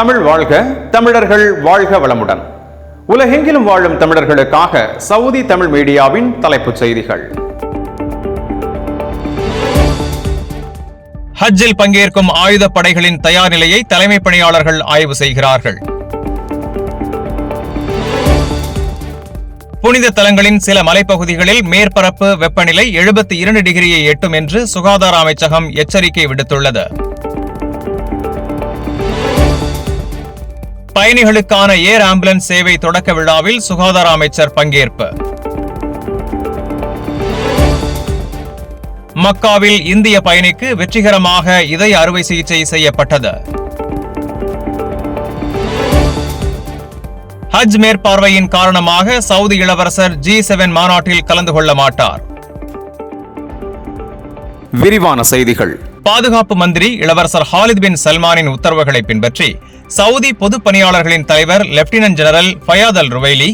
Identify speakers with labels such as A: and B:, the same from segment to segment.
A: தமிழ் வாழ்க தமிழர்கள் வாழ்க வளமுடன். உலகெங்கிலும் வாழும் தமிழர்களுக்காக சவுதி தமிழ் மீடியாவின் தலைப்புச் செய்திகள்.
B: ஹஜ்ஜில் பங்கேற்கும் ஆயுதப் படைகளின் தயார் நிலையை தலைமை பணியாளர்கள் ஆய்வு செய்கிறார்கள். புனித தலங்களின் சில மலைப்பகுதிகளில் மேற்பரப்பு வெப்பநிலை எழுபத்தி இரண்டு டிகிரியை எட்டும் என்று சுகாதார அமைச்சகம் எச்சரிக்கை விடுத்துள்ளது. பயணிகளுக்கான ஏர் ஆம்புலன்ஸ் சேவை தொடக்க விழாவில் சுகாதார அமைச்சர் பங்கேற்பு. மக்காவில் இந்திய பயணிக்கு வெற்றிகரமாக இதய அறுவை சிகிச்சை செய்யப்பட்டது. ஹஜ் மேற்பார்வையின் காரணமாக சவுதி இளவரசர் ஜி செவன் மாநாட்டில் கலந்து கொள்ள மாட்டார்.
A: விரிவான செய்திகள்.
B: பாதுகாப்பு மந்திரி இளவரசர் ஹாலித் பின் சல்மானின் உத்தரவுகளை பின்பற்றி சவுதி பொது பணியாளர்களின் தலைவர் லெப்டினன்ட் ஜெனரல் ஃபயாத் அல் ருவைலி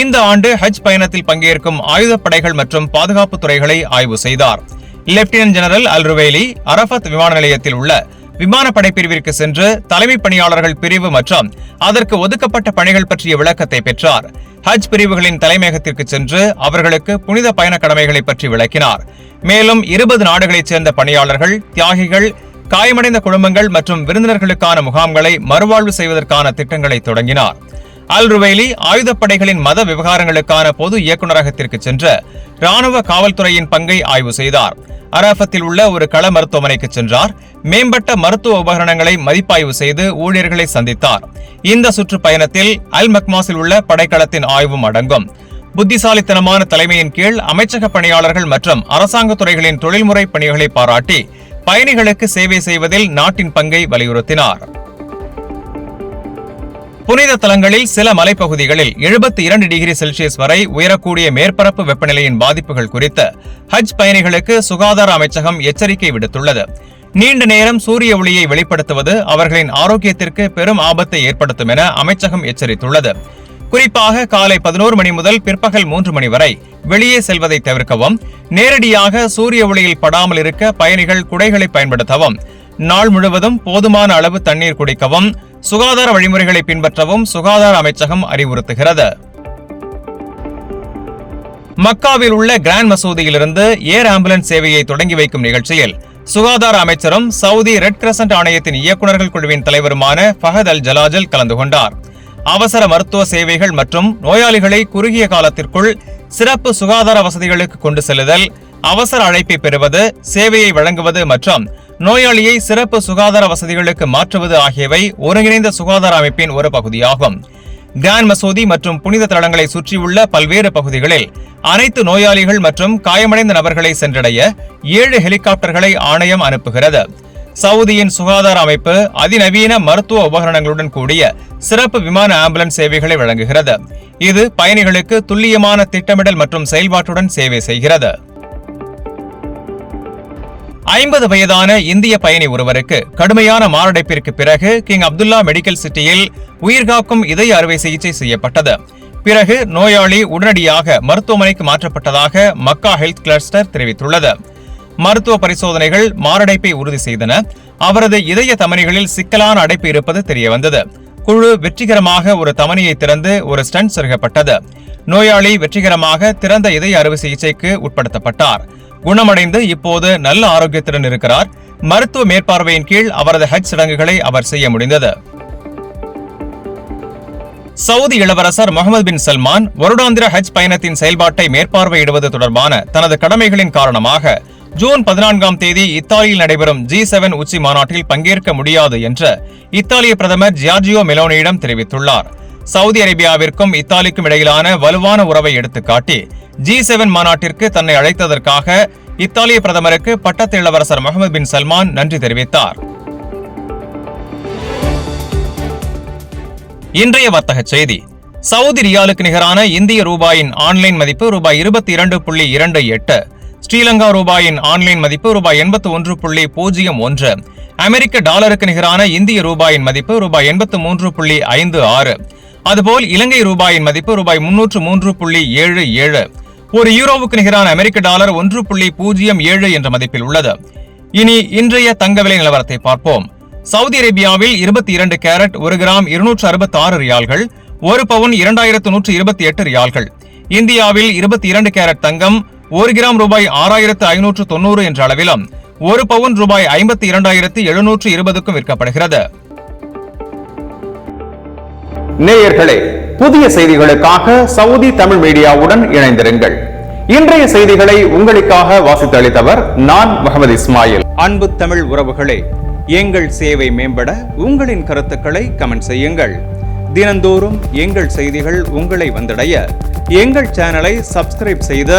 B: இந்த ஆண்டு ஹஜ் பயணத்தில் பங்கேற்கும் ஆயுதப்படைகள் மற்றும் பாதுகாப்பு துறைகளை ஆய்வு செய்தார். Lieutenant general Al Ruwaili Arafat விமான நிலையத்தில் உள்ள விமானப்படை பிரிவிற்கு சென்று தலைமை பணியாளர்கள் பிரிவு மற்றும் அதற்கு ஒதுக்கப்பட்ட பணிகள் பற்றிய விளக்கத்தை பெற்றார். ஹஜ் பிரிவுகளின் தலைமையகத்திற்கு சென்று அவர்களுக்கு புனித பயண கடமைகளை பற்றி விளக்கினார். மேலும் இருபது நாடுகளைச் சேர்ந்த பணியாளர்கள் தியாகிகள் காயமடைந்த குடும்பங்கள் மற்றும் விருந்தினர்களுக்கான முகாம்களை மறுவாழ்வு செய்வதற்கான திட்டங்களை தொடங்கினார். அல் ருவைலி ஆயுதப்படைகளின் மத விவகாரங்களுக்கான பொது இயக்குநரகத்திற்கு சென்று ராணுவ காவல்துறையின் பங்கை ஆய்வு செய்தார். அராஃபத்தில் உள்ள ஒரு கள மருத்துவமனைக்கு சென்றார். மேம்பட்ட மருத்துவ உபகரணங்களை மதிப்பாய்வு செய்து ஊழியர்களை சந்தித்தார். இந்த சுற்றுப்பயணத்தில் அல் மக்மாஸில் உள்ள படைக்களத்தின் ஆய்வும் அடங்கும். புத்திசாலித்தனமான தலைமையின் கீழ் அமைச்சக பணியாளர்கள் மற்றும் அரசாங்க துறைகளின் தொழில்முறை பணிகளை பாராட்டி பயணிகளுக்கு சேவை செய்வதில் நாட்டின் பங்கை வலியுறுத்தினார். புனித தலங்களில் சில மலைப்பகுதிகளில் எழுபத்தி இரண்டு டிகிரி செல்சியஸ் வரை உயரக்கூடிய மேற்பரப்பு வெப்பநிலையின் பாதிப்புகள் குறித்து ஹஜ் பயணிகளுக்கு சுகாதார அமைச்சகம் எச்சரிக்கை விடுத்துள்ளது. நீண்ட நேரம் சூரிய ஒளியை வெளிப்படுத்துவது அவர்களின் ஆரோக்கியத்திற்கு பெரும் ஆபத்தை ஏற்படுத்தும் என அமைச்சகம் எச்சரித்துள்ளது. குறிப்பாக காலை பதினோரு மணி முதல் பிற்பகல் மூன்று மணி வரை வெளியே செல்வதை தவிர்க்கவும் நேரடியாக சூரிய ஒளியில் படாமல் இருக்க பயணிகள் குடைகளை பயன்படுத்தவும் நாள் முழுவதும் போதுமான அளவு தண்ணீர் குடிக்கவும் சுகாதார வழிமுறைகளை பின்பற்றவும் சுகாதார அமைச்சகம் அறிவுறுத்துகிறது. மக்காவில் உள்ள கிராண்ட் மசூதியிலிருந்து ஏர் ஆம்புலன்ஸ் சேவையை தொடங்கி வைக்கும் நிகழ்ச்சியில் சுகாதார அமைச்சரும் சவுதி ரெட் கிரசன்ட் ஆணையத்தின் இயக்குநர்கள் குழுவின் தலைவருமான ஃபஹத் அல் ஜலாஜல் கலந்து கொண்டார். அவசர மருத்துவ சேவைகள் மற்றும் நோயாளிகளை குறுகிய காலத்திற்குள் சிறப்பு சுகாதார வசதிகளுக்கு கொண்டு செல்லுதல் அவசர அழைப்பை பெறுவது சேவையை வழங்குவது மற்றும் நோயாளியை சிறப்பு சுகாதார வசதிகளுக்கு மாற்றுவது ஆகியவை ஒருங்கிணைந்த சுகாதார அமைப்பின் ஒரு பகுதியாகும். கிராண்ட் மசூதி மற்றும் புனித தளங்களை சுற்றியுள்ள பல்வேறு பகுதிகளில் அனைத்து நோயாளிகள் மற்றும் காயமடைந்த நபர்களை சென்றடைய ஏழு ஹெலிகாப்டர்களை ஆணையம் அனுப்புகிறது. சவுதியின் சுகாதார அமைப்பு அதிநவீன மருத்துவ உபகரணங்களுடன் கூடிய சிறப்பு விமான ஆம்புலன்ஸ் சேவைகளை வழங்குகிறது. இது பயணிகளுக்கு துல்லியமான திட்டமிடல் மற்றும் செயல்பாட்டுடன் சேவை செய்கிறது. ஐம்பது வயதான இந்திய பயணி ஒருவருக்கு கடுமையான மாரடைப்பிற்கு பிறகு கிங் அப்துல்லா மெடிக்கல் சிட்டியில் உயிர்காக்கும் இதய அறுவை சிகிச்சை செய்யப்பட்டது. பிறகு நோயாளி உடனடியாக மருத்துவமனைக்கு மாற்றப்பட்டதாக மக்கா ஹெல்த் கிளஸ்டர் தெரிவித்துள்ளது. மருத்துவ பரிசோதனைகள் மாரடைப்பை உறுதி செய்தன. அவரது இதய தமனிகளில் சிக்கலான அடைப்பு இருப்பது தெரியவந்தது. குழு வெற்றிகரமாக ஒரு தமனியை திறந்து ஒரு ஸ்டண்ட் செருகப்பட்டது. நோயாளி வெற்றிகரமாக திறந்த இதய அறுவை சிகிச்சைக்கு உட்படுத்தப்பட்டார். குணமடைந்து இப்போது நல்ல ஆரோக்கியத்துடன் இருக்கிறார். மருத்துவ மேற்பார்வையின் கீழ் அவரது ஹஜ் சடங்குகளை அவர் செய்ய முடிந்தது. சவுதி இளவரசர் முகமது பின் சல்மான் வருடாந்திர ஹஜ் பயணத்தின் செயல்பாட்டை மேற்பார்வையிடுவது தொடர்பான தனது கடமைகளின் காரணமாக ஜூன் பதினான்காம் தேதி இத்தாலியில் நடைபெறும் ஜி செவன் உச்சி மாநாட்டில் பங்கேற்க முடியாது என்று இத்தாலிய பிரதமர் ஜியார்ஜியோ மெலோனியிடம் தெரிவித்துள்ளார். சவுதி அரேபியாவிற்கும் இத்தாலிக்கும் இடையிலான வலுவான உறவை எடுத்துக்காட்டி ஜி செவன் மாநாட்டிற்கு தன்னை அழைத்ததற்காக இத்தாலிய பிரதமருக்கு பட்டத்து இளவரசர் முகமது பின் சல்மான் நன்றி தெரிவித்தார். இன்றைய வர்த்தக செய்தி. சவுதி ரியாலுக்கு நிகரான இந்திய ரூபாயின் ஆன்லைன் மதிப்பு ரூபாய் இருபத்தி இரண்டு புள்ளி இரண்டு எட்டு ஸ்ரீலங்கா ரூபாயின் ஆன்லைன் மதிப்பு ரூபாய் எண்பத்து ஒன்று புள்ளி பூஜ்ஜியம் ஒன்று. அமெரிக்க டாலருக்கு நிகரான இந்திய ரூபாயின் மதிப்பு ரூபாய் எண்பத்து மூன்று புள்ளி ஐந்து ஆறு. அதுபோல் இலங்கை ரூபாயின் மதிப்பு ரூபாய் முன்னூற்று மூன்று புள்ளி ஏழு ஏழு. ஒரு யூரோவுக்கு நிகரான அமெரிக்க டாலர் ஒன்று புள்ளி பூஜ்ஜியம் ஏழு என்ற மதிப்பில் உள்ளது. இனி இன்றைய தங்க விலை நிலவரத்தை பார்ப்போம். சவுதி அரேபியாவில் இருபத்தி இரண்டு கேரட் ஒரு கிராம் இருநூற்று அறுபத்தி ஆறு ரியால்கள் ஒரு பவுன் இரண்டாயிரத்து நூற்று இருபத்தி எட்டு ரியால்கள். இந்தியாவில் இருபத்தி இரண்டு கேரட் தங்கம் ஒரு கிராம் ரூபாய் ஆறாயிரத்து ஐநூற்று தொண்ணூறு என்ற அளவிலும் ஒரு பவுன் ரூபாய் ஐம்பத்தி இரண்டாயிரத்து எழுநூற்று இருபதுக்கும் விற்கப்படுகிறது.
A: நேயர்களே புதிய செய்திகளுக்காக சவுதி தமிழ் மீடியாவுடன் இணைந்திருங்கள். இன்றைய செய்திகளை உங்களுக்காக வாசித்து அளித்தவர் நான் முகமது இஸ்மாயில். அன்பு தமிழ் உறவுகளே எங்கள் சேவை மேம்பட உங்களின் கருத்துக்களை கமெண்ட் செய்யுங்கள். தினந்தோறும் எங்கள் செய்திகள் உங்களை வந்தடைய எங்கள் சேனலை சப்ஸ்கிரைப் செய்து